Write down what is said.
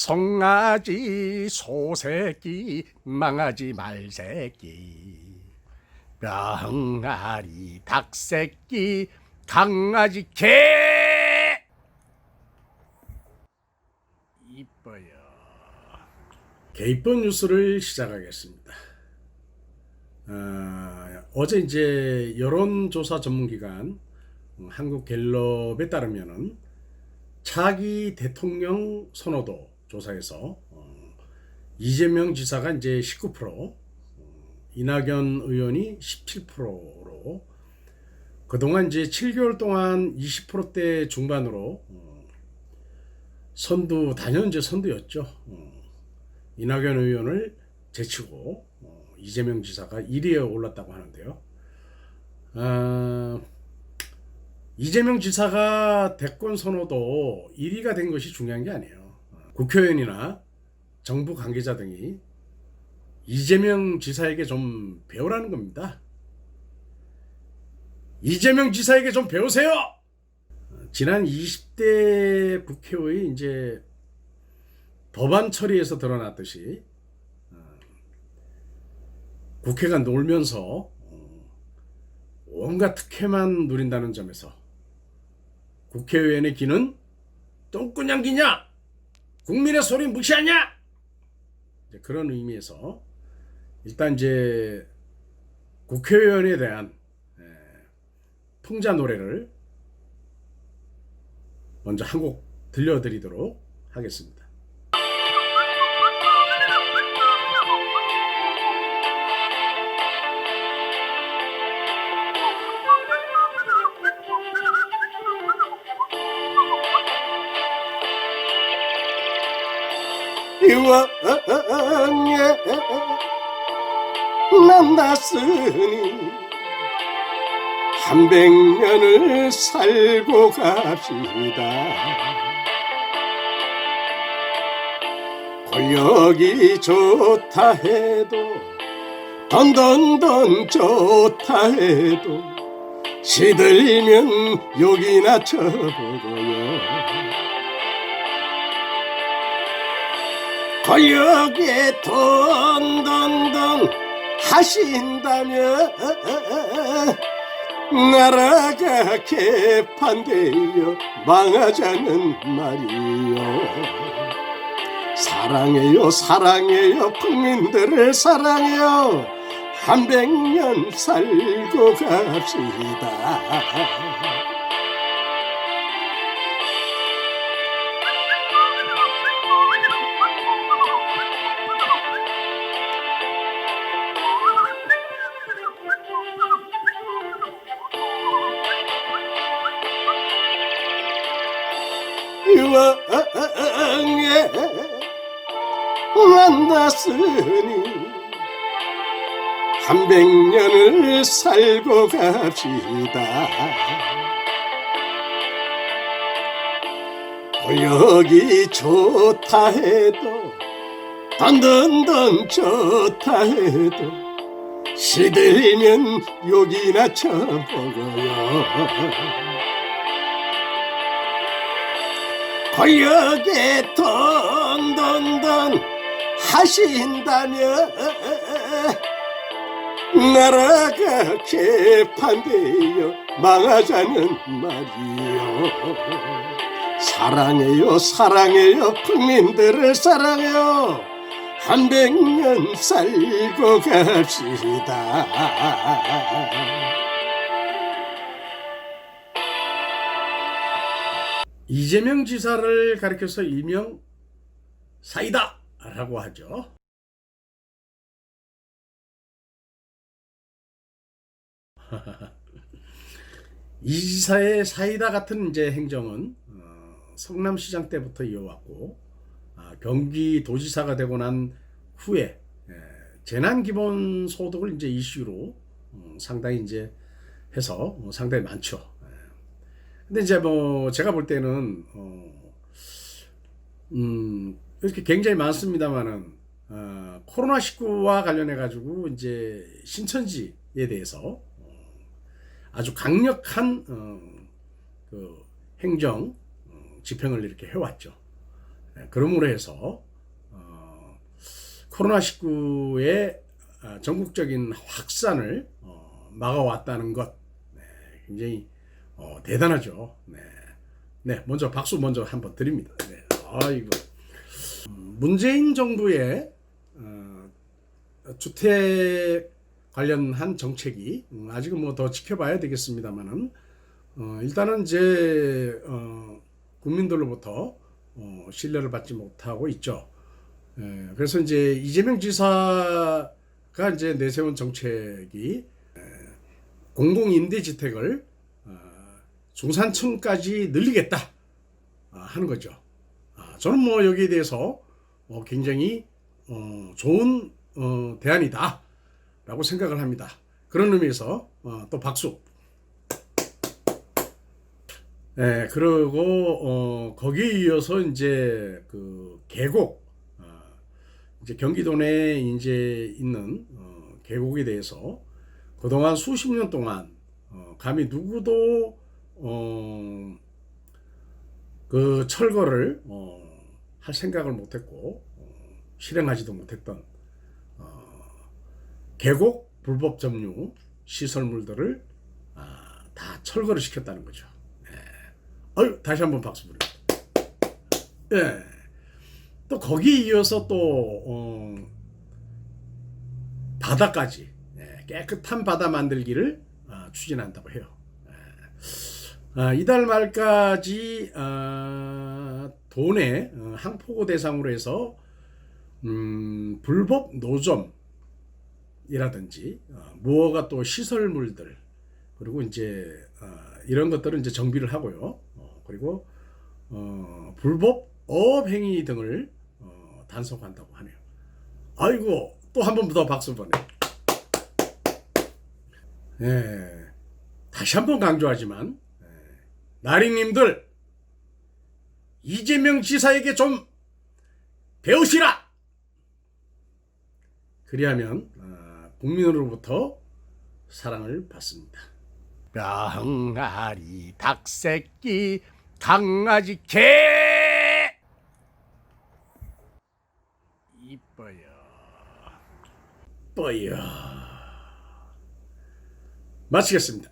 송아지 소새끼 망아지 말새끼. 병아리 닭새끼 강아지 개. 이뻐요. 개이쁜 뉴스를 시작하겠습니다. 아, 어제 이제 여론조사 전문기관 음, 한국갤럽에 따르면은 차기 대통령 선호도 조사에서 어, 이재명 지사가 이제 19%, 어, 이낙연 의원이 17%로 그동안 이제 7개월 동안 20%대 중반으로 어, 선두 단연제 선두였죠. 어, 이낙연 의원을 제치고 어, 이재명 지사가 1위에 올랐다고 하는데요. 아, 이재명 지사가 대권 선호도 1위가 된 것이 중요한 게 아니에요. 국회의원이나 정부 관계자 등이 이재명 지사에게 좀 배우라는 겁니다. 이재명 지사에게 좀 배우세요! 지난 20대 국회의 이제 법안 처리에서 드러났듯이 어, 국회가 놀면서 어, 온갖 특혜만 누린다는 점에서 국회의원의 기는 똥꾸냥 기냐? 국민의 소리 무시하냐? 그런 의미에서 일단 이제 국회의원에 대한 에, 풍자 노래를 먼저 한 곡 들려드리도록 하겠습니다. 만났으니 한백 년을 살고 갑시다. 권력이 좋다 해도 던던던 좋다 해도 시들면 욕이나 쳐보고요 권력에 돈돈돈 하신다면 나라가 개판되어 망하자는 말이요. 사랑해요 사랑해요 국민들을 사랑해요. 한 백년 살고 갑시다 유황에 만났으니 한백 년을 살고 갑시다. 권력이 좋다 해도 던던던 좋다 해도 시들면 욕이나 쳐보고요. 권력에 돈돈돈 하신다면 나라가 개판되어 망하자는 말이요. 사랑해요 사랑해요 국민들을 사랑해요 한백년 살고 갑시다 이재명 지사를 가리켜서 일명 사이다 라고 하죠. 이 지사의 사이다 같은 이제 행정은 어, 성남시장 때부터 이어왔고 아, 경기도지사가 되고 난 후에 예, 재난기본소득을 이제 이슈로 음, 상당히 이제 해서 어, 상당히 많죠. 예. 근데 이제 뭐 제가 볼 때는 어, 음, 이렇게 굉장히 많습니다만은 어, 코로나 19와 관련해 가지고 이제 신천지에 대해서 어, 아주 강력한 어, 그 행정 어, 집행을 이렇게 해왔죠. 예, 그러므로 해서 어, 코로나19의 전국적인 확산을 어, 막아왔다는 것 네, 굉장히 어, 대단하죠. 네. 네, 먼저 박수 먼저 한번 드립니다. 네. 아이고. 음, 문재인 정부의 어, 주택 관련한 정책이 음, 아직은 뭐 더 지켜봐야 되겠습니다만은 어, 일단은 이제 어, 국민들로부터 어, 신뢰를 받지 못하고 있죠. 예, 그래서 이제 이재명 지사가 이제 내세운 정책이 에, 공공임대주택을 어, 중산층까지 늘리겠다 아, 하는 거죠. 아, 저는 뭐 여기에 대해서 어, 굉장히 어, 좋은 어, 대안이다라고 생각을 합니다. 그런 의미에서 어, 또 박수. 네, 그리고 어, 거기에 이어서 이제 그 계곡, 어, 이제 경기도 내에 이제 있는 어, 계곡에 대해서 그동안 수십 년 동안 어, 감히 누구도 어, 그 철거를 어, 할 생각을 못했고 어, 실행하지도 못했던 어, 계곡 불법 점유 시설물들을 아, 다 철거를 시켰다는 거죠. 예. 아유 다시 한번 박수 부릅니다. 예. 또 거기에 이어서 또 어, 바다까지 예, 깨끗한 바다 만들기를 아, 추진한다고 해요. 예. 아, 이달 말까지 아, 도내 어, 항포구 대상으로 해서 음, 불법 노점 이라든지 어, 무허가 또 시설물들 그리고 이제 어, 이런 것들은 이제 정비를 하고요. 어, 그리고 어, 불법 어업 행위 등을 어, 단속한다고 하네요. 아이고 또 한 번 더 박수 보내. 예, 다시 한 번 강조하지만 예, 나리님들 이재명 지사에게 좀 배우시라. 그리하면 어, 국민으로부터 사랑을 받습니다. 병아리 닭새끼 강아지 개! 이뻐요. 이뻐요. 마치겠습니다.